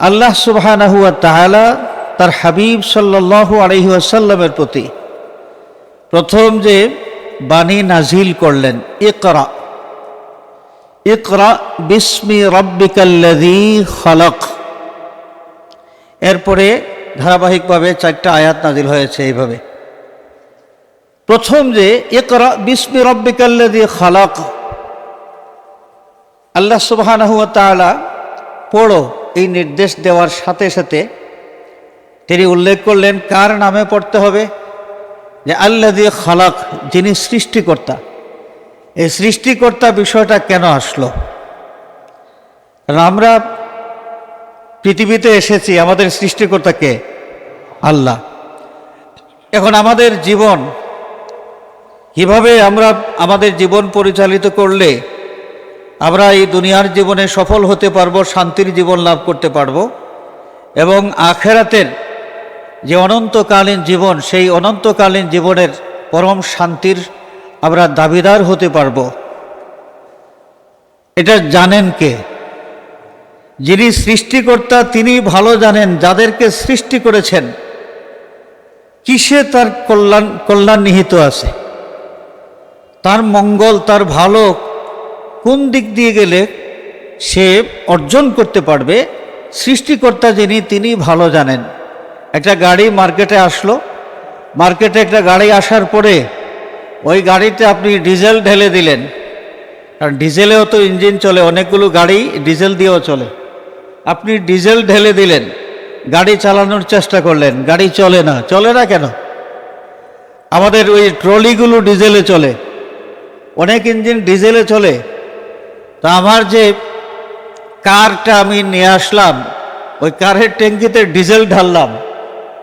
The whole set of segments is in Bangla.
আল্লাহ সুবাহানাহুয়া তাহালা তার হাবিব সাল্লাল্লাহু আলহি আসাল্লামের প্রতি প্রথম যে বাণী নাজিল করলেন, ইকরা। ইকরা বিস্মি রব্বিকাল্লাযী খলক। এরপরে ধারাবাহিকভাবে চারটা আয়াত নাজিল হয়েছে এইভাবে। প্রথম যে, ইকরা বিস্মি রব্বিকাল্লাযী খলক। আল্লাহ সুবহানাহু ওয়া তাআলা, পড়ো। এই নির্দেশ দেওয়ার সাথে সাথে তিনি উল্লেখ করলেন, কার নামে পড়তে হবে? যে আল্লাহ দিয়ে খালাক, যিনি সৃষ্টিকর্তা। এই সৃষ্টিকর্তা বিষয়টা কেন আসলো? কারণ আমরা পৃথিবীতে এসেছি, আমাদের সৃষ্টিকর্তাকে আল্লাহ। এখন আমাদের জীবন, কীভাবে আমরা আমাদের জীবন পরিচালিত করলে আমরা এই দুনিয়ার জীবনে সফল হতে পারব, শান্তির জীবন লাভ করতে পারব এবং আখেরাতের যে অনন্তকালীন জীবন, সেই অনন্তকালীন জীবনের পরম শান্তির আমরা দাবিদার হতে পারব। এটা জানেন কে? যিনি সৃষ্টিকর্তা, তিনি ভালো জানেন যাদেরকে সৃষ্টি করেছেন। কিসে তার কল্যাণ কল্যাণ নিহিত আছে? তার মঙ্গল, তার ভালো কোন দিক দিয়ে গেলে সে অর্জন করতে পারবে? সৃষ্টিকর্তা যিনি, তিনি ভালো জানেন। একটা গাড়ি মার্কেটে আসলো। মার্কেটে একটা গাড়ি আসার পরে ওই গাড়িতে আপনি ডিজেল ঢেলে দিলেন। কারণ ডিজেলেও তো ইঞ্জিন চলে, অনেকগুলো গাড়ি ডিজেল দিয়েও চলে। আপনি ডিজেল ঢেলে দিলেন। গাড়ি চালানোর চেষ্টা করলেন। গাড়ি চলে না। চলে না কেন? আমাদের ওই ট্রলিগুলো ডিজেলে চলে। অনেক ইঞ্জিন ডিজেলে চলে। তো আমার যে কারটা আমি নিয়ে আসলাম, ওই কারের ট্যাঙ্কিতে ডিজেল ঢাললাম।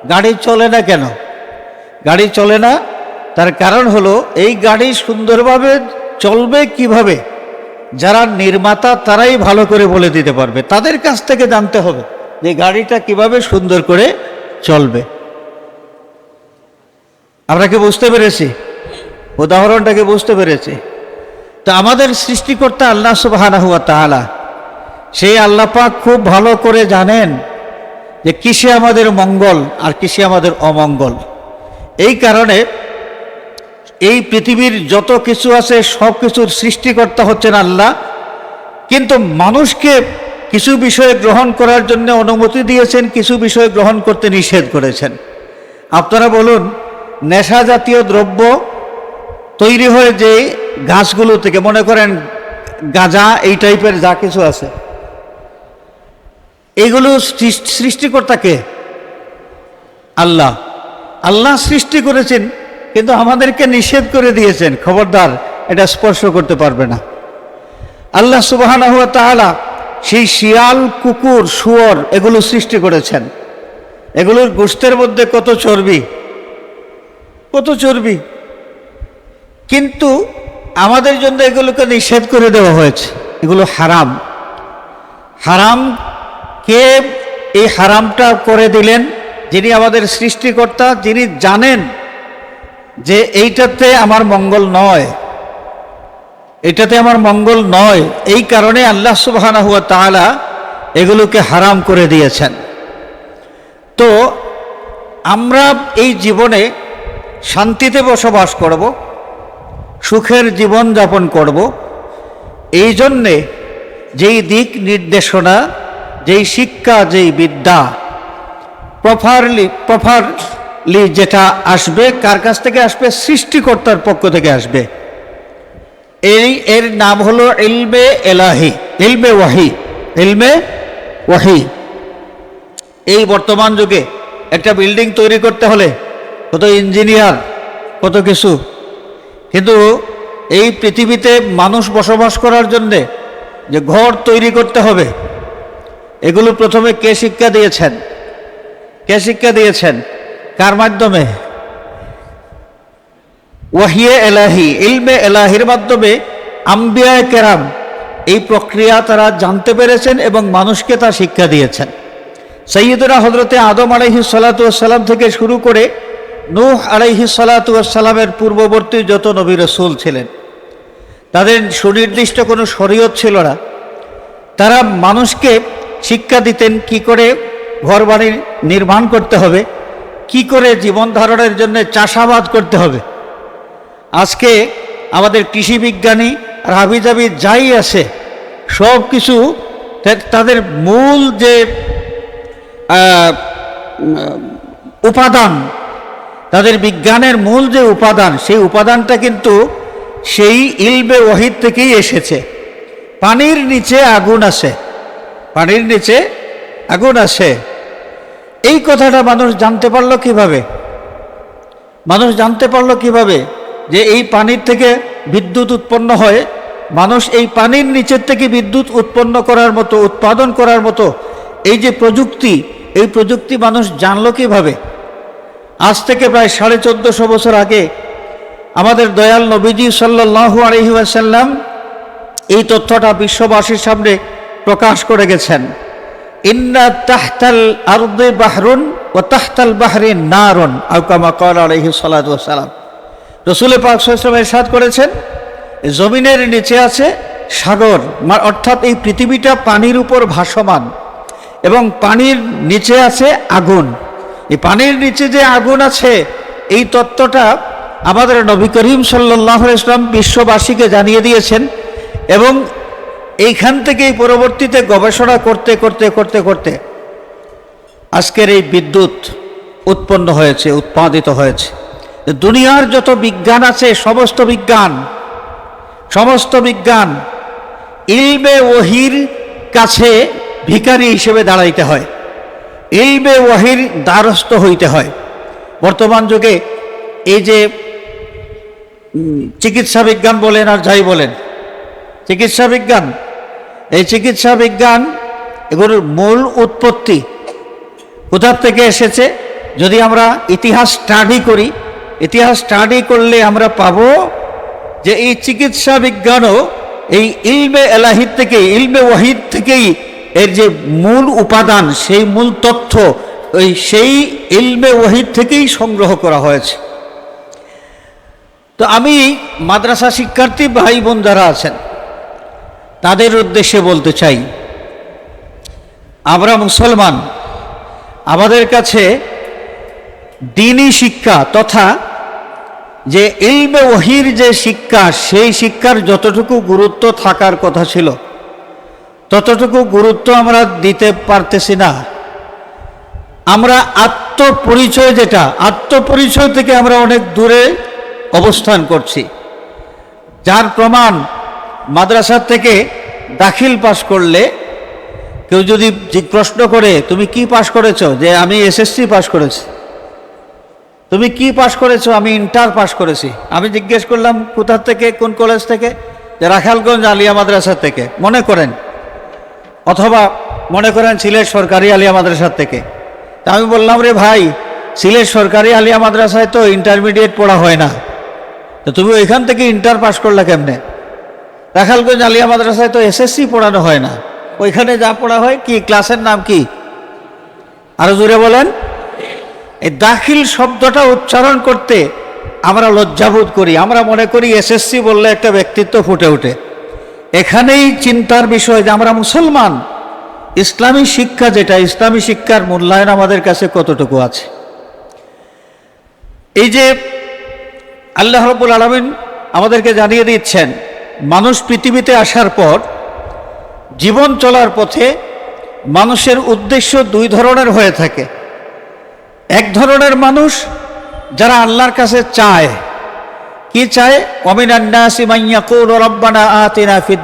গাড়ি চলে না কেন? গাড়ি চলে না, তার কারণ হলো এই গাড়ি সুন্দরভাবে চলবে কীভাবে? যারা নির্মাতা তারাই ভালো করে বলে দিতে পারবে। তাদের কাছ থেকে জানতে হবে যে গাড়িটা কীভাবে সুন্দর করে চলবে। আমরা কি বুঝতে পেরেছি? উদাহরণটাকে বুঝতে পেরেছি? তো আমাদের সৃষ্টিকর্তা আল্লাহ সুবাহানা হুয়া তাহলা সেই আল্লাহ পাক খুব ভালো করে জানেন যে কিসে আমাদের মঙ্গল আর কিসে আমাদের অমঙ্গল। এই কারণে এই পৃথিবীর যত কিছু আছে, সব কিছুর সৃষ্টিকর্তা হচ্ছেন আল্লাহ। কিন্তু মানুষকে কিছু বিষয় গ্রহণ করার জন্য অনুমতি দিয়েছেন, কিছু বিষয় গ্রহণ করতে নিষেধ করেছেন। আপনারা বলুন, নেশা জাতীয় দ্রব্য তৈরি হয়ে যে গাছগুলো থেকে মনে করেন গাঁজা, এই টাইপের যা কিছু আছে। এগুলো সৃষ্টিকর্তাকে আল্লাহ। আল্লাহ সৃষ্টি করেছেন, কিন্তু আমাদেরকে নিষেধ করে দিয়েছেন। খবরদার, এটা স্পর্শ করতে পারবে না। আল্লাহ তাহলা সেই শিয়াল, কুকুর, শুয়োর, এগুলো সৃষ্টি করেছেন। এগুলোর গোষ্ঠের মধ্যে কত চর্বি? কত চর্বি? কিন্তু আমাদের জন্য এগুলোকে নিষেধ করে দেওয়া হয়েছে। এগুলো হারাম। হারাম কে এই হারামটা করে দিলেন? যিনি আমাদের সৃষ্টিকর্তা, যিনি জানেন যে এইটাতে আমার মঙ্গল নয়। এটাতে আমার মঙ্গল নয়। এই কারণে আল্লাহ সুবাহানা হুয়া তাহলা এগুলোকে হারাম করে দিয়েছেন। তো আমরা এই জীবনে শান্তিতে বসবাস করব। সুখের জীবন যাপন করব। এই জন্যে যেই দিক নির্দেশনা, যেই শিক্ষা, যেই বিদ্যা প্রপারলি প্রপারলি যেটা আসবে, কার কাছ থেকে আসবে? সৃষ্টিকর্তার পক্ষ থেকে আসবে। এই, এর নাম হলো ইলমে এলাহি, ইলমে ওয়াহি ইলমে ওয়াহি। এই বর্তমান যুগে একটা বিল্ডিং তৈরি করতে হলে কত ইঞ্জিনিয়ার, কত কিছু কিন্তু এই পৃথিবীতে মানুষ বসবাস করার জন্যে যে ঘর তৈরি করতে হবে, এগুলো প্রথমে কে শিক্ষা দিয়েছেন? কে শিক্ষা দিয়েছেন? কার মাধ্যমে? ওয়াহিয়ে এলাহি, ইলমে এলাহির মাধ্যমে আম্বিয়ায় কেরাম এই প্রক্রিয়া তারা জানতে পেরেছেন এবং মানুষকে তা শিক্ষা দিয়েছেন। সৈয়দরা হজরতে আদম আলাইহি সালাতাম থেকে শুরু করে নূহ আলাইহি সালাতামের পূর্ববর্তী যত নবী রসুল ছিলেন, তাদের সুনির্দিষ্ট কোনো শরীয়ত ছিল না। তারা মানুষকে শিক্ষা দিতেন কি করে ঘরবাড়ি নির্মাণ করতে হবে, কি করে জীবন ধারণের জন্য চাষাবাদ করতে হবে। আজকে আমাদের কৃষি বিজ্ঞানী আর হাবিজাবি যাই আছে, সব কিছু তাদের মূল যে উপাদান তাদের বিজ্ঞানের মূল যে উপাদান, সেই উপাদানটা কিন্তু সেই ইলবে ওহিদ থেকেই এসেছে। পানির নিচে আগুন আছে। পানির নিচে আগুন আছে। এই কথাটা মানুষ জানতে পারল কীভাবে? মানুষ জানতে পারল কীভাবে যে এই পানির থেকে বিদ্যুৎ উৎপন্ন হয়? মানুষ এই পানির নিচের থেকে বিদ্যুৎ উৎপন্ন করার মতো, উৎপাদন করার মতো এই যে প্রযুক্তি, এই প্রযুক্তি মানুষ জানলো কীভাবে? আজ থেকে প্রায় সাড়ে চোদ্দশো বছর আগে আমাদের দয়াল নবীজি সাল্লাহু আলহি আসাল্লাম এই তথ্যটা বিশ্ববাসীর সামনে প্রকাশ করে গেছেন। ইন্না তাহতাল আরদে বাহরুন ও তাহতাল বাহরে নারন আউকামা কর আলহি সালাম রসুল পাক সাল্লাম এরশাদ করেছেন, জমিনের নিচে আছে সাগর অর্থাৎ এই পৃথিবীটা পানির উপর ভাসমান এবং পানির নিচে আছে আগুন। এই পানির নিচে যে আগুন আছে, এই তত্ত্বটা আমাদের নবী করিম সাল্লাহ ইসলাম বিশ্ববাসীকে জানিয়ে দিয়েছেন এবং এইখান থেকেই পরবর্তীতে গবেষণা করতে করতে করতে করতে আজকের এই বিদ্যুৎ উৎপন্ন হয়েছে, উৎপাদিত হয়েছে। দুনিয়ার যত বিজ্ঞান আছে, সমস্ত বিজ্ঞান সমস্ত বিজ্ঞান ইলবে ওহির কাছে ভিখারি হিসেবে দাঁড়াইতে হয়। ইলবে ওয়াহির দ্বারস্থ হইতে হয়। বর্তমান যুগে এই যে চিকিৎসা বিজ্ঞান বলেন আর যাই বলেন, চিকিৎসা বিজ্ঞান, এই চিকিৎসা বিজ্ঞান এগুলোর মূল উৎপত্তি কোথার থেকে এসেছে? যদি আমরা ইতিহাস স্টাডি করি, ইতিহাস স্টাডি করলে আমরা পাবো যে এই চিকিৎসা বিজ্ঞানও এই ইলবে এলাহিদ থেকে ইলবে ওয়াহিদ থেকেই এর যে মূল উপাদান, সেই মূল তথ্য, ওই সেই ইলমে ওয়াহিদ থেকেই সংগ্রহ করা হয়েছে। তো আমি মাদ্রাসা শিক্ষার্থী ভাই বোন যারা আছেন, তাদের উদ্দেশ্যে বলতে চাই, আমরা মুসলমান, আমাদের কাছে দিনই শিক্ষা তথা যে ইলমে ওহির যে শিক্ষা, সেই শিক্ষার যতটুকু গুরুত্ব থাকার কথা ছিল ততটুকু গুরুত্ব আমরা দিতে পারতেছি না। আমরা আত্মপরিচয় যেটা, আত্মপরিচয় থেকে আমরা অনেক দূরে অবস্থান করছি। যার প্রমাণ মাদ্রাসার থেকে দাখিল পাশ করলে কেউ যদি প্রশ্ন করে, তুমি কি পাশ করেছ? যে, আমি এসএসসি পাশ করেছি। তুমি কি পাশ করেছ? আমি ইন্টার পাশ করেছি। আমি জিজ্ঞেস করলাম, কোথা থেকে? কোন কলেজ থেকে? যে, রাখালগঞ্জ আলিয়া মাদ্রাসা থেকে। মনে করেন। অথবা মনে করেন সিলেট সরকারি আলিয়া মাদ্রাসার থেকে। তা আমি বললাম, রে ভাই, সিলেট সরকারি আলিয়া মাদ্রাসায় তো ইন্টারমিডিয়েট পড়া হয় না। তো তুমি ওইখান থেকে ইন্টার পাশ করলা কেমনে? রাখালগঞ্জ আলিয়া মাদ্রাসায় তো এসএসসি পড়ানো হয় না। ওইখানে যা পড়া হয়, কি ক্লাসের নাম কি? আরও জোরে বলেন। এই দাখিল শব্দটা উচ্চারণ করতে আমরা লজ্জাবোধ করি। আমরা মনে করি এসএসসি বললে একটা ব্যক্তিত্ব ফুটে ওঠে। এখানেই চিন্তার বিষয় যে আমরা মুসলমান। ইসলামী শিক্ষা যেটা, ইসলামী শিক্ষার মূল্যায়ন আমাদের কাছে কতটুকু আছে? এই যে আল্লাহ রব্বুল আলমিন আমাদেরকে জানিয়ে দিচ্ছেন, মানুষ পৃথিবীতে আসার পর, জীবন চলার পথে মানুষের উদ্দেশ্য দুই ধরনের হয়ে থাকে। এক ধরনের মানুষ যারা আল্লাহর কাছে চায় কি চায়? রব্বানা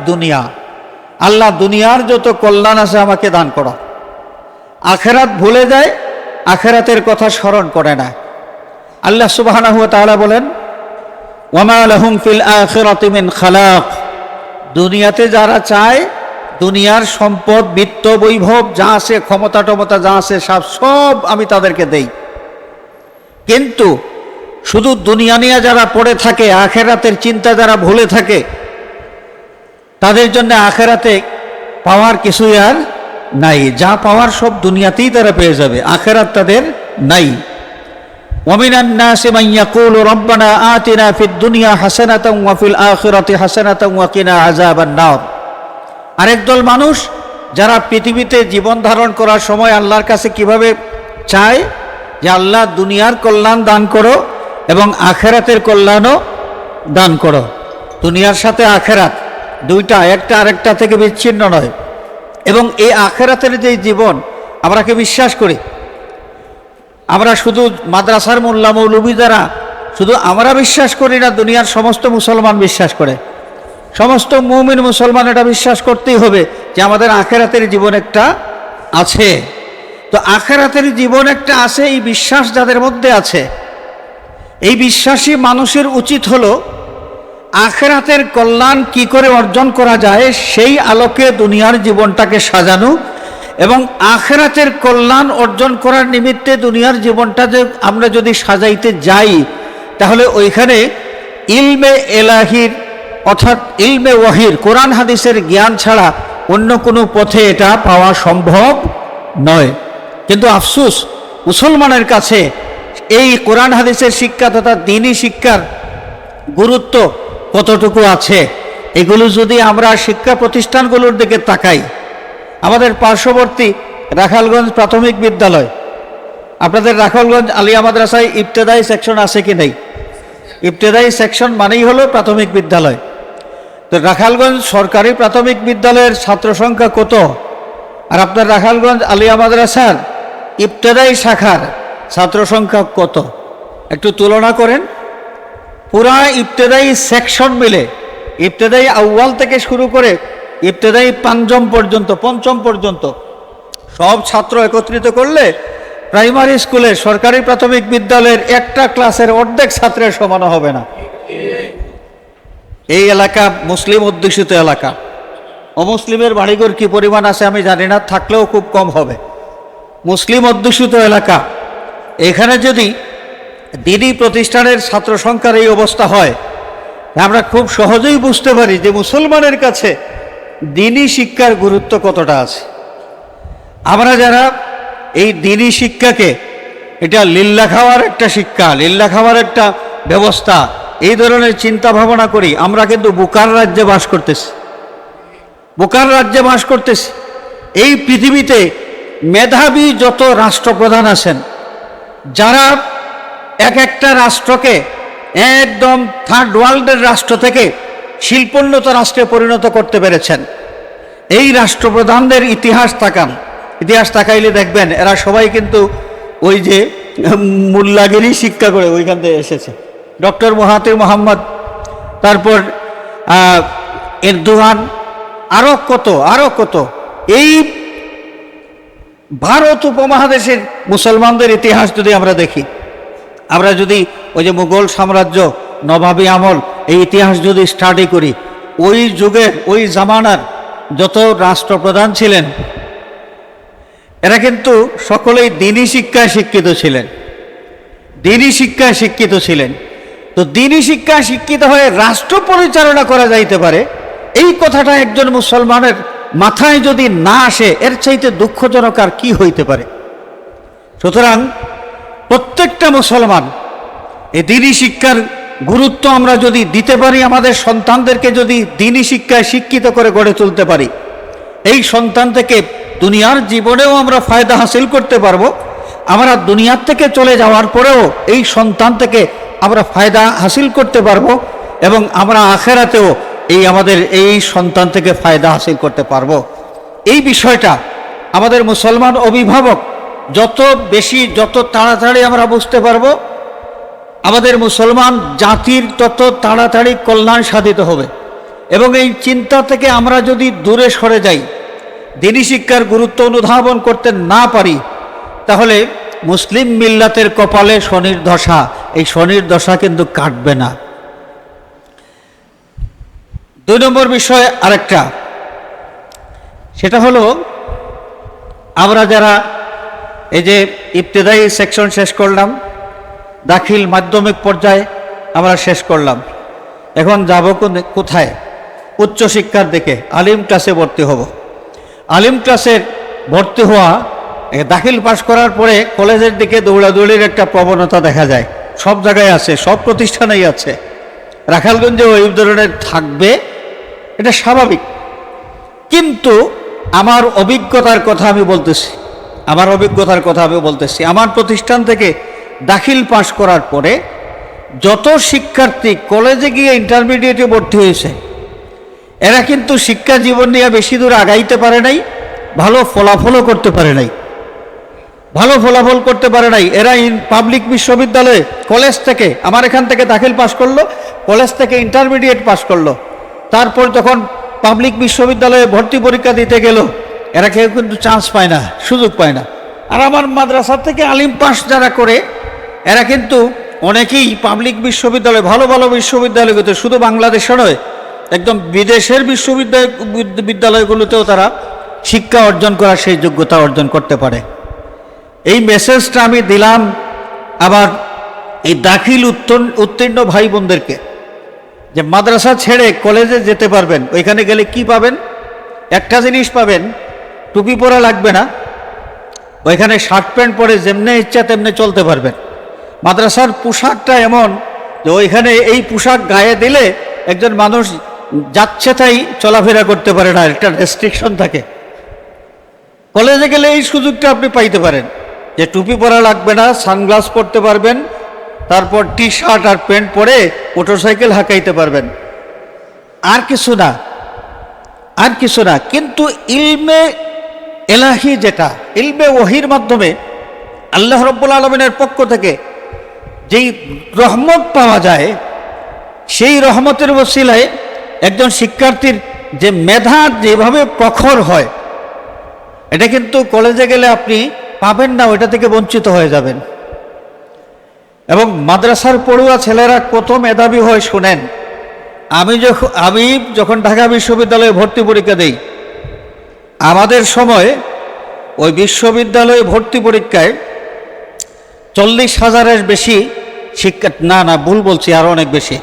দুনিয়া। আল্লাহ দুনিয়ার যত কল্যাণ আছে আমাকে দান করো। আখেরাত ভুলে যায়, আখেরাতের কথা স্মরণ করে না। আল্লাহ তাআলা বলেন দুনিয়াতে যারা চায়, দুনিয়ার সম্পদ, বিত্ত, বৈভব, যা আছে ক্ষমতা টমতা যা আছে, সব সব আমি তাদেরকে দেই। কিন্তু শুধু দুনিয়া নিয়ে যারা পড়ে থাকে, আখেরাতের চিন্তা যারা ভুলে থাকে, তাদের জন্য আখেরাতে পাওয়ার কিছুই আর নাই। যা পাওয়ার সব দুনিয়াতেই তারা পেয়ে যাবে, আখেরাত তাদের নাই। দুনিয়া ওয়াফিল ওয়াকিনা আরেক দল মানুষ যারা পৃথিবীতে জীবন ধারণ করার সময় আল্লাহর কাছে কীভাবে চায় যে আল্লাহ দুনিয়ার কল্যাণ দান করো এবং আখেরাতের কল্যাণও দান করো। দুনিয়ার সাথে আখেরাত দুইটা, একটা আরেকটা থেকে বিচ্ছিন্ন নয়। এবং এই আখেরাতের যে জীবন, আমরা কি বিশ্বাস করি? আমরা শুধু মাদ্রাসার মোল্লা মৌলবী দ্বারা শুধু আমরা বিশ্বাস করি না, দুনিয়ার সমস্ত মুসলমান বিশ্বাস করে। সমস্ত মুমিন মুসলমান এটা বিশ্বাস করতেই হবে যে আমাদের আখেরাতের জীবন একটা আছে। তো আখেরাতের জীবন একটা আছে, এই বিশ্বাস যাদের মধ্যে আছে এই বিশ্বাসী মানুষের উচিত হলো, আখেরাতের কল্যাণ কি করে অর্জন করা যায় সেই আলোকে দুনিয়ার জীবনটাকে সাজানো এবং আখেরাতের কল্যাণ অর্জন করার নিমিত্তে দুনিয়ার জীবনটা যে আমরা যদি সাজাইতে যাই, তাহলে ওইখানে ইলমে এলাহির অর্থাৎ ইলমে ওয়াহির কোরআন হাদিসের জ্ঞান ছাড়া অন্য কোনো পথে এটা পাওয়া সম্ভব নয়। কিন্তু আফসুস, মুসলমানের কাছে এই কোরআন হাদিসের শিক্ষা তথা দিনই শিক্ষার গুরুত্ব কতটুকু আছে? এগুলো যদি আমরা শিক্ষা প্রতিষ্ঠানগুলোর দিকে তাকাই, আমাদের পার্শ্ববর্তী রাখালগঞ্জ প্রাথমিক বিদ্যালয়, আপনাদের রাখালগঞ্জ আলিয়া মাদ্রাসায় ইবতেদায়ী সেকশন আছে কি নেই? ইবতেদায়ী সেকশন মানেই হলো প্রাথমিক বিদ্যালয়। তো রাখালগঞ্জ সরকারি প্রাথমিক বিদ্যালয়ের ছাত্র সংখ্যা কত? আর আপনার রাখালগঞ্জ আলিয়া মাদ্রাসার ইবতেদায়ী শাখার ছাত্র সংখ্যা কত? একটু তুলনা করেন। পুরা ইবতেদায়ী সেকশন মিলে, ইবতেদায়ী আউ্বাল থেকে শুরু করে ইবতেদায়ী পাঞ্চম পর্যন্ত, পঞ্চম পর্যন্ত সব ছাত্র একত্রিত করলে প্রাইমারি স্কুলে সরকারি প্রাথমিক বিদ্যালয়ের একটা ক্লাসের অর্ধেক ছাত্রের সমান হবে না। এই এলাকা মুসলিম অধ্যুষিত এলাকা। অমুসলিমের বাড়িঘর কি পরিমাণ আছে আমি জানি না, থাকলেও খুব কম হবে। মুসলিম অধ্যুষিত এলাকা এখানে যদি দিনই প্রতিষ্ঠানের ছাত্র সংখ্যার এই অবস্থা হয়, আমরা খুব সহজেই বুঝতে পারি যে মুসলমানের কাছে দিনই শিক্ষার গুরুত্ব কতটা আছে। আমরা যারা এই দিনই শিক্ষাকে, এটা লিল্লা খাওয়ার একটা শিক্ষা, লিল্লা খাওয়ার একটা ব্যবস্থা, এই ধরনের চিন্তা ভাবনা করি, আমরা কিন্তু বুকার রাজ্যে বাস করতেছি। বুকার রাজ্যে বাস করতেছি। এই পৃথিবীতে মেধাবী যত রাষ্ট্রপ্রধান আছেন যারা এক একটা রাষ্ট্রকে একদম থার্ড ওয়ার্ল্ডের রাষ্ট্র থেকে শিল্পোন্নত রাষ্ট্রে পরিণত করতে পেরেছেন। এই রাষ্ট্রপ্রধানদের ইতিহাস তাকান। ইতিহাস তাকাইলে দেখবেন এরা সবাই কিন্তু ওই যে মোল্লাগিরি শিক্ষা করে ওইখান থেকে এসেছে। ডক্টর মহাতির মোহাম্মদ তারপর আহ, এরদোয়ান আরও কত আরও কত। এই ভারত উপমহাদেশের মুসলমানদের ইতিহাস যদি আমরা দেখি, আমরা যদি ওই যে মুঘল সাম্রাজ্য, নবাবী আমল, এই ইতিহাস যদি স্টাডি করি, ওই যুগের, ওই জামানার যত রাষ্ট্রপ্রধান ছিলেন, এরা কিন্তু সকলেই দিনী শিক্ষায় শিক্ষিত ছিলেন। দিনী শিক্ষায় শিক্ষিত ছিলেন। তো দিনী শিক্ষায় শিক্ষিত হয়ে রাষ্ট্র পরিচালনা করা যাইতে পারে, এই কথাটা একজন মুসলমানের মাথায় যদি না আসে, এর চাইতে দুঃখজনক আর কি হইতে পারে? সুতরাং প্রত্যেকটা মুসলমান এই দিনই শিক্ষার গুরুত্ব আমরা যদি দিতে পারি, আমাদের সন্তানদেরকে যদি দিনই শিক্ষায় শিক্ষিত করে গড়ে তুলতে পারি, এই সন্তান থেকে দুনিয়ার জীবনেও আমরা ফায়দা হাসিল করতে পারব। আমরা দুনিয়ার থেকে চলে যাওয়ার পরেও এই সন্তান থেকে আমরা ফায়দা হাসিল করতে পারব এবং আমরা আখেরাতেও এই আমাদের এই সন্তান থেকে ফায়দা হাসিল করতে পারব। এই বিষয়টা আমাদের মুসলমান অভিভাবক যত বেশি, যত তাড়াতাড়ি আমরা বুঝতে পারব, আমাদের মুসলমান জাতির তত তাড়াতাড়ি কল্যাণ সাধিত হবে। এবং এই চিন্তা থেকে আমরা যদি দূরে সরে যাই, দিনী শিক্ষার গুরুত্ব অনুধাবন করতে না পারি, তাহলে মুসলিম মিল্লাতের কপালে শনির দশা এই শনির দশা কিন্তু কাটবে না। দুই নম্বর বিষয় আরেকটা। সেটা হলো, আমরা যারা এই যে ইবতেদায়ী সেকশন শেষ করলাম, দাখিল মাধ্যমিক পর্যায়ে আমরা শেষ করলাম। এখন যাব কোথায়? উচ্চশিক্ষার দিকে, আলিম ক্লাসে ভর্তি হব। আলিম ক্লাসে ভর্তি হওয়া দাখিল পাশ করার পরে কলেজের দিকে দৌড়াদৌড়ির একটা প্রবণতা দেখা যায়। সব জায়গায় আছে, সব প্রতিষ্ঠানেই আছে। রাখালগঞ্জে ওই ধরনের থাকবে এটা স্বাভাবিক। কিন্তু আমার অভিজ্ঞতার কথা আমি বলতেছি, আমার অভিজ্ঞতার কথা আমি বলতেছি। আমার প্রতিষ্ঠান থেকে দাখিল পাশ করার পরে যত শিক্ষার্থী কলেজে গিয়ে ইন্টারমিডিয়েটে ভর্তি হয়েছে, এরা কিন্তু শিক্ষা জীবন নিয়ে বেশি দূর আগাইতে পারে নাই, ভালো ফলাফলও করতে পারে নাই। ভালো ফলাফল করতে পারে নাই। এরা পাবলিক বিশ্ববিদ্যালয়ে কলেজ থেকে, আমার এখান থেকে দাখিল পাশ করল, কলেজ থেকে ইন্টারমিডিয়েট পাশ করল। তারপর যখন পাবলিক বিশ্ববিদ্যালয়ে ভর্তি পরীক্ষা দিতে গেল, এরা কেউ কিন্তু চান্স পায় না, সুযোগ পায় না। আর আমার মাদ্রাসা থেকে আলিম পাস যারা করে, এরা কিন্তু অনেকেই পাবলিক বিশ্ববিদ্যালয়, ভালো ভালো বিশ্ববিদ্যালয়গুলোতে শুধু বাংলাদেশে নয়, একদম বিদেশের বিশ্ববিদ্যালয়, বিদ্যালয়গুলোতেও তারা শিক্ষা অর্জন করার সেই যোগ্যতা অর্জন করতে পারে। এই মেসেজটা আমি দিলাম আবার এই দাখিল উত্তর- উত্তীর্ণ ভাই বোনদেরকে যে মাদ্রাসা ছেড়ে কলেজে যেতে পারবেন, ওইখানে গেলে কি পাবেন? একটা জিনিস পাবেন, টুপি পরা লাগবে না, ওইখানে শার্ট প্যান্ট পরে যেমনে ইচ্ছা তেমনি চলতে পারবেন। মাদ্রাসার পোশাকটা এমন যে ওইখানে এই পোশাক গায়ে দিলে একজন মানুষ যাচ্ছে তাই চলাফেরা করতে পারে না, একটা রেস্ট্রিকশন থাকে। কলেজে গেলে এই সুযোগটা আপনি পাইতে পারেন। যে টুপি পরা লাগবে না, সানগ্লাস পরতে পারবেন তারপর টি শার্ট আর প্যান্ট পরে মোটরসাইকেল হাঁকাইতে পারবেন। আর কিছু না, আর কিছু না, কিন্তু ইলমে এলাহি যেটা, ইলমে ওহির মাধ্যমে আল্লাহ রব্বুল আলমিনের পক্ষ থেকে যেই রহমত পাওয়া যায়, সেই রহমতের বসিলায় একজন শিক্ষার্থীর যে মেধা যেভাবে প্রখর হয়, এটা কিন্তু কলেজে গেলে আপনি পাবেন না, ওইটা থেকে বঞ্চিত হয়ে যাবেন। এবং মাদ্রাসার পড়ুয়া ছেলেরা কত মেধাবী হয় শুনেন। আমি যখন আমি যখন ঢাকা বিশ্ববিদ্যালয়ে ভর্তি পরীক্ষা দেই, আমাদের সময় ওই বিশ্ববিদ্যালয়ে ভর্তি পরীক্ষায় চল্লিশ হাজারের বেশি শিক্ষা, না না, ভুল বলছি আরও অনেক বেশি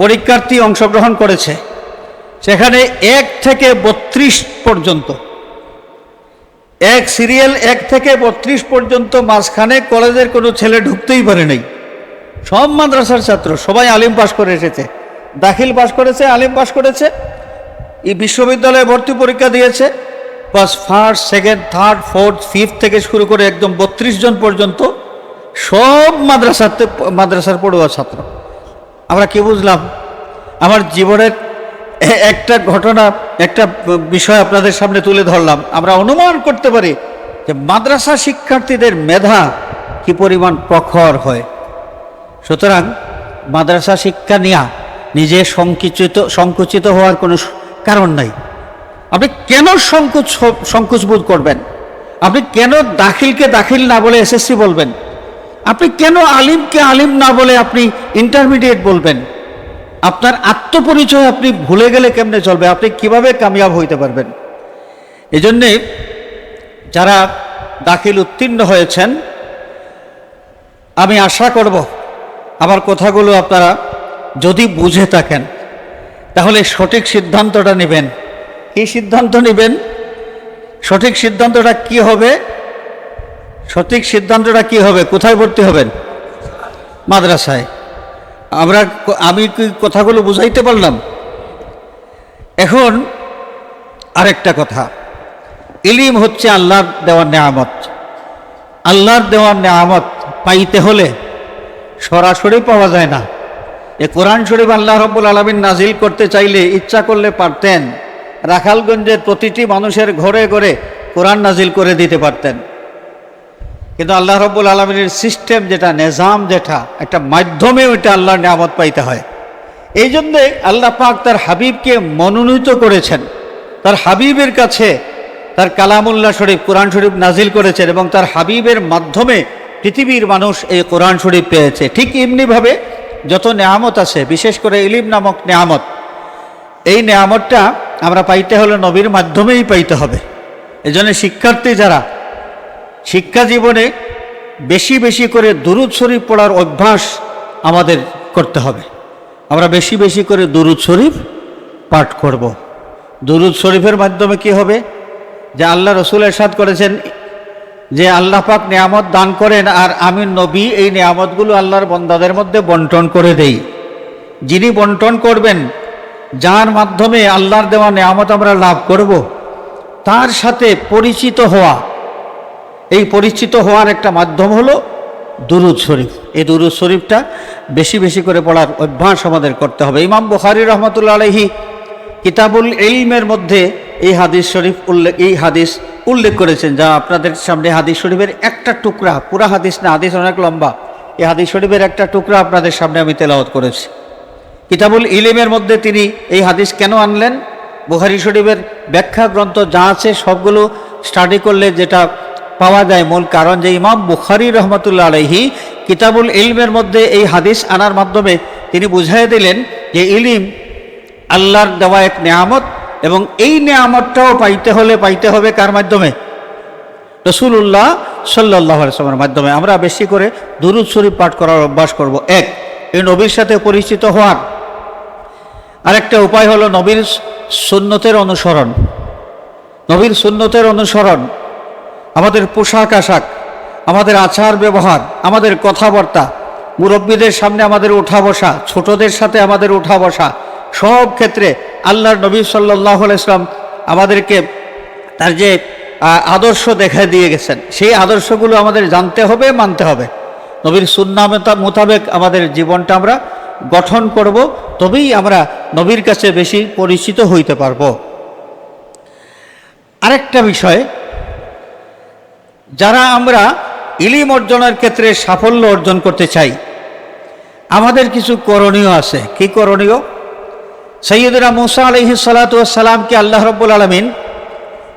পরীক্ষার্থী অংশগ্রহণ করেছে। সেখানে এক থেকে বত্রিশ পর্যন্ত এক সিরিয়াল এক থেকে বত্রিশ পর্যন্ত মাঝখানে কলেজের কোনো ছেলে ঢুকতেই পারে নাই। সব মাদ্রাসার ছাত্র, সবাই আলিম পাস করে এসেছে। দাখিল পাস করেছে, আলিম পাস করেছে। এই বিশ্ববিদ্যালয়ে ভর্তি পরীক্ষা দিয়েছে। বাস first second third fourth fifth থেকে শুরু করে একদম বত্রিশ জন পর্যন্ত সব মাদ্রাসাতে, মাদ্রাসার পড়ুয়া ছাত্র। আমরা কি বুঝলাম? আমার জীবনের একটা ঘটনা, একটা বিষয় আপনাদের সামনে তুলে ধরলাম। আমরা অনুমান করতে পারি যে মাদ্রাসা শিক্ষার্থীদের মেধা কি পরিমাণ প্রখর হয়। সুতরাং মাদ্রাসা শিক্ষা নেওয়া নিজে সংকুচিত সংকুচিত হওয়ার কোনো কারণ নাই। আপনি কেন সংকোচ সংকোচ বোধ করবেন? আপনি কেন দাখিলকে দাখিল না বলে এসএসসি বলবেন? আপনি কেন আলিমকে আলিম না বলে আপনি ইন্টারমিডিয়েট বলবেন? আপনার আত্মপরিচয় আপনি ভুলে গেলে কেমনে চলবে? আপনি কীভাবে কামিয়াব হইতে পারবেন? এই জন্যে যারা দাখিল উত্তীর্ণ হয়েছেন, আমি আশা করব আমার কথাগুলো আপনারা যদি বুঝে থাকেন, তাহলে সঠিক সিদ্ধান্তটা নেবেন। কি সিদ্ধান্ত নেবেন? সঠিক সিদ্ধান্তটা কি হবে? সঠিক সিদ্ধান্তটা কি হবে? কোথায় ভর্তি হবেন? মাদ্রাসায়। আমরা আমি কি কথাগুলো বুঝাইতে পারলাম? এখন আরেকটা কথা। ইলিম হচ্ছে আল্লাহর দেওয়ার নেয়ামত। আল্লাহর দেওয়ার নেয়ামত পাইতে হলে সরাসরি পাওয়া যায় না। এ কোরআন শরীফ আল্লাহ রব্বুল আলমিন নাজিল করতে চাইলে ইচ্ছা করলে পারতেন। রাখালগঞ্জের প্রতিটি মানুষের ঘরে ঘরে কোরআন নাজিল করে দিতে পারতেন। কিন্তু আল্লাহ রব্বুল আলমিনের সিস্টেম যেটা, নিজাম যেটা, একটা মাধ্যমে ওইটা আল্লাহর নিয়ামত পাইতে হয়। এই জন্যে আল্লাহ পাক তার হাবিবকে মনোনীত করেছেন। তার হাবিবের কাছে তার কালামুল্লাহ শরীফ, কোরআন শরীফ নাজিল করেছেন এবং তার হাবিবের মাধ্যমে পৃথিবীর মানুষ এই কোরআন শরীফ পেয়েছে। ঠিক এমনিভাবে যত নেয়ামত আছে, বিশেষ করে ইলিম নামক নেয়ামত, এই নেয়ামতটা আমরা পাইতে হলে নবীর মাধ্যমেই পাইতে হবে। এজন্য শিক্ষার্থী যারা শিক্ষা জীবনে বেশি বেশি করে দুরুদ শরীফ পড়ার অভ্যাস আমাদের করতে হবে। আমরা বেশি বেশি করে দুরুদ শরীফ পাঠ করব। দুরুদ শরীফের মাধ্যমে কি হবে? যে আল্লাহ রসুল এরশাদ করেছেন যে আল্লাহ পাক নিয়ামত দান করেন আর আমি নবী এই নিয়ামতগুলো আল্লাহর বন্দাদের মধ্যে বন্টন করে দেই। যিনি বন্টন করবেন, যার মাধ্যমে আল্লাহর দেওয়া নিয়ামত আমরা লাভ করব, তার সাথে পরিচিত হওয়া এই পরিচিত হওয়ার একটা মাধ্যম হলো দুরুদ শরীফ। এই দুরুদ শরীফটা বেশি বেশি করে পড়ার অভ্যাস আমাদের করতে হবে। ইমাম বুখারি রহমতুল্লা আলহি কিতাবুল ইলমের মধ্যে এই হাদিস শরীফ উল্লেখ এই হাদিস উল্লেখ করেছেন। যা আপনাদের সামনে হাদিস শরীফের একটা টুকরা, পুরা হাদিস না, হাদিস অনেক লম্বা। এই হাদিস শরীফের একটা টুকরা আপনাদের সামনে আমি তেলাওয়াত করেছি। কিতাবুল ইলিমের মধ্যে তিনি এই হাদিস কেন আনলেন? বুখারি শরীফের ব্যাখ্যা গ্রন্থ যা আছে সবগুলো স্টাডি করলে যেটা পাওয়া যায় মূল কারণ যে ইমাম বুখারি রহমতুল্লা আলহি কিতাবুল ইলমের মধ্যে এই হাদিস আনার মাধ্যমে তিনি বুঝাই দিলেন যে ইলিম আল্লাহর দেওয়া এক নেয়ামত এবং এই নেয়ামতটাও পাইতে হলে পাইতে হবে কার মাধ্যমে? রসুল্লাহ সাল্লাহ আসলামের মাধ্যমে। আমরা বেশি করে দুরুদ শরীফ পাঠ করার অভ্যাস করব। এক, এই নবীর সাথে পরিচিত হওয়ার। আরেকটা উপায় হলো নবীর সুন্নতের অনুসরণ। নবীর সুন্নতের অনুসরণ। আমাদের পোশাক আশাক, আমাদের আচার ব্যবহার, আমাদের কথাবার্তা, মুরব্বীদের সামনে আমাদের ওঠা বসা, ছোটদের সাথে আমাদের ওঠা বসা, সব ক্ষেত্রে আল্লাহর নবী সাল্লাহ ইসলাম আমাদেরকে তার যে আদর্শ দেখায় দিয়ে গেছেন। সেই আদর্শগুলো আমাদের জানতে হবে, মানতে হবে। নবীর সুন্না মোতা- মোতাবেক আমাদের জীবনটা আমরা গঠন করব, তবেই আমরা নবীর কাছে বেশি পরিচিত হইতে পারব। আরেকটা বিষয় যারা আমরা ইলিম অর্জনের ক্ষেত্রে সাফল্য অর্জন করতে চাই, আমাদের কিছু করণীয় আছে। কি করণীয়? সৈয়দরা মুসা আলহি সালাতামকে আল্লাহ রব্বুল আলমিন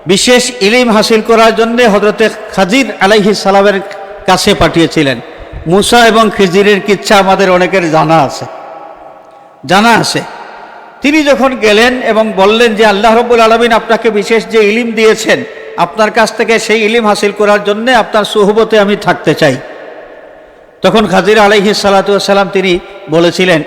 বিশেষ ইলিম হাসিল করার জন্যে হজরতে খাজির আলাইহি সালামের কাছে পাঠিয়েছিলেন। মুসা এবং খিজিরের কিচ্ছা আমাদের অনেকের জানা আছে। জানা আছে। তিনি যখন গেলেন এবং বললেন যে আল্লাহ রব্বুল আলমিন আপনাকে বিশেষ যে ইলিম দিয়েছেন আপনার কাছ থেকে সেই ইলিম হাসিল করার জন্যে আপনার সুহবতে আমি থাকতে চাই। তখন খাজির আলাইহি সালাম তিনি বলেছিলেন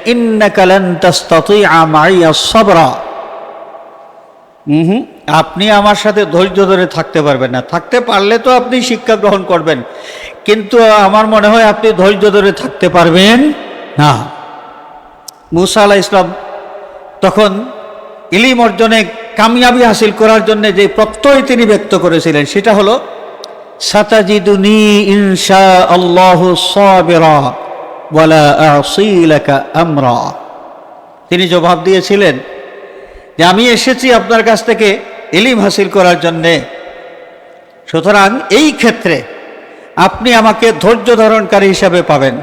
হুম আপনি আমার সাথে ধৈর্য ধরে থাকতে পারবেন না। থাকতে পারলে তো আপনি শিক্ষা গ্রহণ করবেন, কিন্তু আমার মনে হয় আপনি ধৈর্য ধরে থাকতে পারবেন না। মুসা আলাহ ইসলাম তখন ইলিম অর্জনে কামিয়াবি হাসিল করার জন্য যে প্রত্যয় তিনি ব্যক্ত করেছিলেন, সেটা হলো, সাতাজিদুনি ইনশা আল্লাহ আমরা। তিনি জবাব দিয়েছিলেন যে, আমি এসেছি আপনার কাছ থেকে এলিম হাসিল করার জন্যে। সুতরাং এই ক্ষেত্রে আপনি আমাকে ধৈর্য ধারণকারী হিসাবে পাবেন।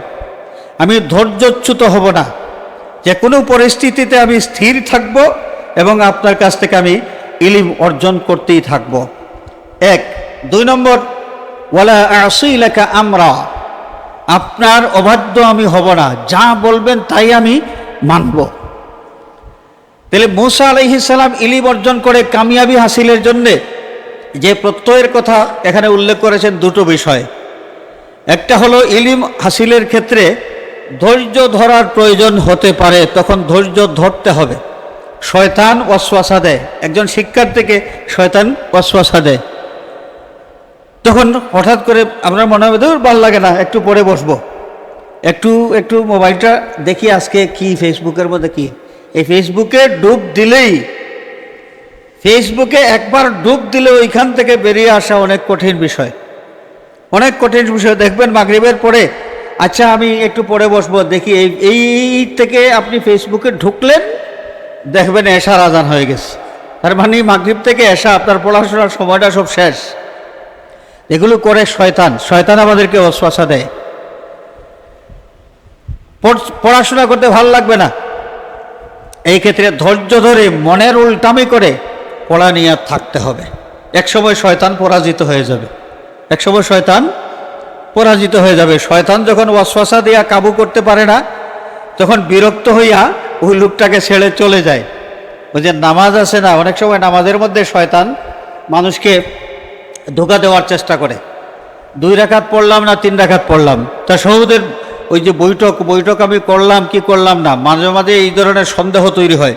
আমি ধৈর্যচ্যুত হব না। যে কোনো পরিস্থিতিতে আমি স্থির থাকব এবং আপনার কাছ থেকে আমি ইলিম অর্জন করতেই থাকব। এক। দুই নম্বর, ওয়ালা আসি লেখা আমরা। আপনার অবাধ্য আমি হব না, যা বলবেন তাই আমি মানব। তাহলে মুসা আলহিসাল্লাম ইলিম অর্জন করে কামিয়াবি হাসিলের জন্যে যে প্রত্যয়ের কথা এখানে উল্লেখ করেছেন দুটো বিষয়। একটা হলো, ইলিম হাসিলের ক্ষেত্রে ধৈর্য ধরার প্রয়োজন হতে পারে, তখন ধৈর্য ধরতে হবে। শয়তান অশ্বাসা দেয়। একজন শিক্ষার্থীকে শয়তান অশ্বাসা দেয়। তখন হঠাৎ করে আমরা মনে হবে, ধর, ভালো লাগে না, একটু পরে বসবো। একটু একটু মোবাইলটা দেখি আজকে কি, ফেসবুকের মধ্যে কি। এই ফেসবুকে ডুব দিলেই, ফেসবুকে একবার ডুব দিলে ওইখান থেকে বেরিয়ে আসা অনেক কঠিন বিষয়। অনেক কঠিন বিষয়। দেখবেন মাগরিবের পরে আচ্ছা আমি একটু পরে বসবো, দেখি এই এই থেকে আপনি ফেসবুকে ঢুকলেন দেখবেন এশার আজান হয়ে গেছে। তার মানে মাগরিব থেকে এসা আপনার পড়াশোনার সময়টা সব শেষ। এগুলো করে শয়তান। শয়তান আমাদেরকে অশ্বাসা দেয়। পড়াশোনা করতে ভালো লাগবে না। এই ক্ষেত্রে ধৈর্য ধরে মনের উল্টামি করে পড়া নিয়ে থাকতে হবে। একসময় শয়তান পরাজিত হয়ে যাবে। একসময় শয়তান পরাজিত হয়ে যাবে। শয়তান যখন ওয়াসওয়াসা দিয়া কাবু করতে পারে না তখন বিরক্ত হইয়া ওই লোকটাকে ছেড়ে চলে যায়। ওই যে নামাজ আছে না, অনেক সময় নামাজের মধ্যে শয়তান মানুষকে ধোকা দেওয়ার চেষ্টা করে। দুই রাখাত পড়লাম না, তিন রাখাত পড়লাম। তা সৌদের ওই যে বৈঠক বৈঠক আমি করলাম, কি করলাম না, মাঝে মাঝে এই ধরনের সন্দেহ তৈরি হয়।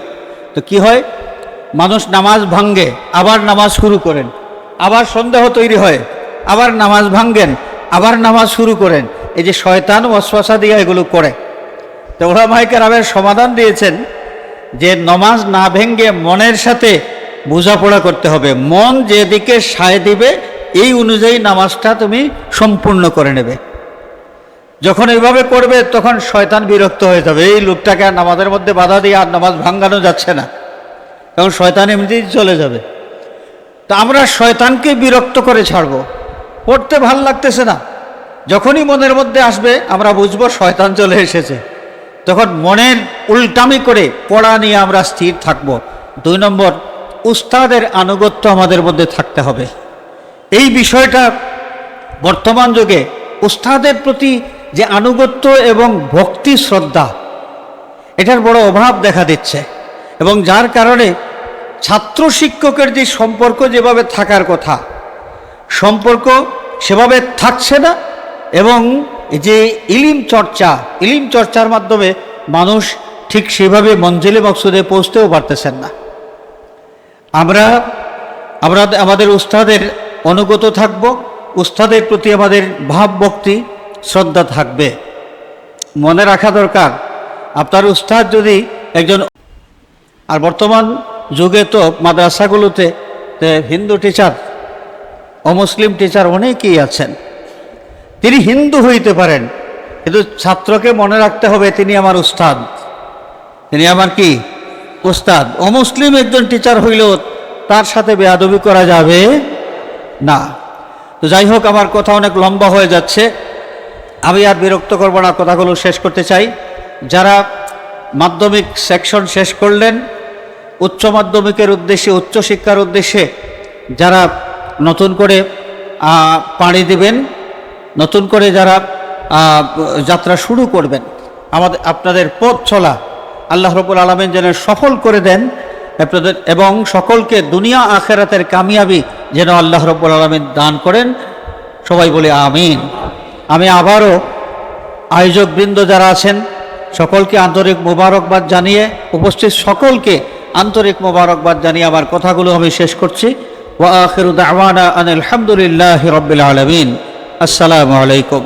তো কি হয়? মানুষ নামাজ ভাঙ্গে, আবার নামাজ শুরু করেন। আবার সন্দেহ তৈরি হয়, আবার নামাজ ভাঙ্গেন, আবার নামাজ শুরু করেন। এই যে শয়তান ওয়াসওয়াসা দিয়ে এগুলো করে। তো ওরা মাইকের আবার সমাধান দিয়েছেন যে নমাজ না ভেঙ্গে মনের সাথে বোঝাপড়া করতে হবে। মন যেদিকে সায় দিবে, এই অনুযায়ী নামাজটা তুমি সম্পূর্ণ করে নেবে। যখন এইভাবে করবে, তখন শয়তান বিরক্ত হয়ে যাবে। এই লোকটাকে আর নামাজের মধ্যে বাধা দিয়ে আর নামাজ ভাঙ্গানো যাচ্ছে না। কারণ শয়তান এমনিতেই চলে যাবে। তা আমরা শয়তানকে বিরক্ত করে ছাড়বো। পড়তে ভালো লাগতেছে না। যখনই মনের মধ্যে আসবে, আমরা বুঝব শয়তান চলে এসেছে। তখন মনের উল্টামি করে পড়া নিয়ে আমরা স্থির থাকব। দুই নম্বর, উস্তাদের আনুগত্য আমাদের মধ্যে থাকতে হবে। এই বিষয়টা বর্তমান যুগে উস্তাদের প্রতি যে আনুগত্য এবং ভক্তি শ্রদ্ধা, এটার বড় অভাব দেখা দিচ্ছে এবং যার কারণে ছাত্র শিক্ষকের যে সম্পর্ক যেভাবে থাকার কথা, সম্পর্ক সেভাবে থাকছে না এবং যে ইলিম চর্চা, ইলিম চর্চার মাধ্যমে মানুষ ঠিক সেভাবে মঞ্জিলে মকসুদে পৌঁছতেও পারতেছেন না। আমরা আমরা আমাদের উস্তাদের অনুগত থাকব, উস্তাদের প্রতি আমাদের ভাব ভক্তি শ্রদ্ধা থাকবে। মনে রাখা দরকার, আপনার উস্তাদ যদি একজন আর বর্তমান যুগে তো মাদ্রাসাগুলোতে হিন্দু টিচার অমুসলিম টিচার অনেকেই আছেন। তিনি হিন্দু হইতে পারেন, কিন্তু ছাত্রকে মনে রাখতে হবে তিনি আমার উস্তাদ। তিনি আমার কি? উস্তাদ। অমুসলিম একজন টিচার হইলেও তার সাথে বেয়াদবি করা যাবে না। তো যাই হোক, আমার কথা অনেক লম্বা হয়ে যাচ্ছে। আমি আর বিরক্ত করব না, কথাগুলো শেষ করতে চাই। যারা মাধ্যমিক সেকশন শেষ করলেন, উচ্চ মাধ্যমিকের উদ্দেশ্যে, উচ্চ শিক্ষার উদ্দেশ্যে যারা নতুন করে পাড়ি দিবেন নতুন করে যারা যাত্রা শুরু করবেন, আমাদের, আপনাদের পথ চলা আল্লাহ রবুল আলমেন যেন সফল করে দেন, আপনাদের, এবং সকলকে দুনিয়া আখেরাতের কামিয়াবি যেন আল্লাহ রব্বুল আলমিন দান করেন, সবাই বলে আমিন। আমি আবারও আয়োজকবৃন্দ যারা আছেন, সকলকে আন্তরিক মোবারকবাদ জানিয়ে, উপস্থিত সকলকে আন্তরিক মোবারকবাদ জানিয়ে আমার কথাগুলো আমি শেষ করছি। ওয়া আখিরু দাওয়ানা আনিল হামদুলিল্লাহি রাব্বিল আলামিন। আসসালামু আলাইকুম।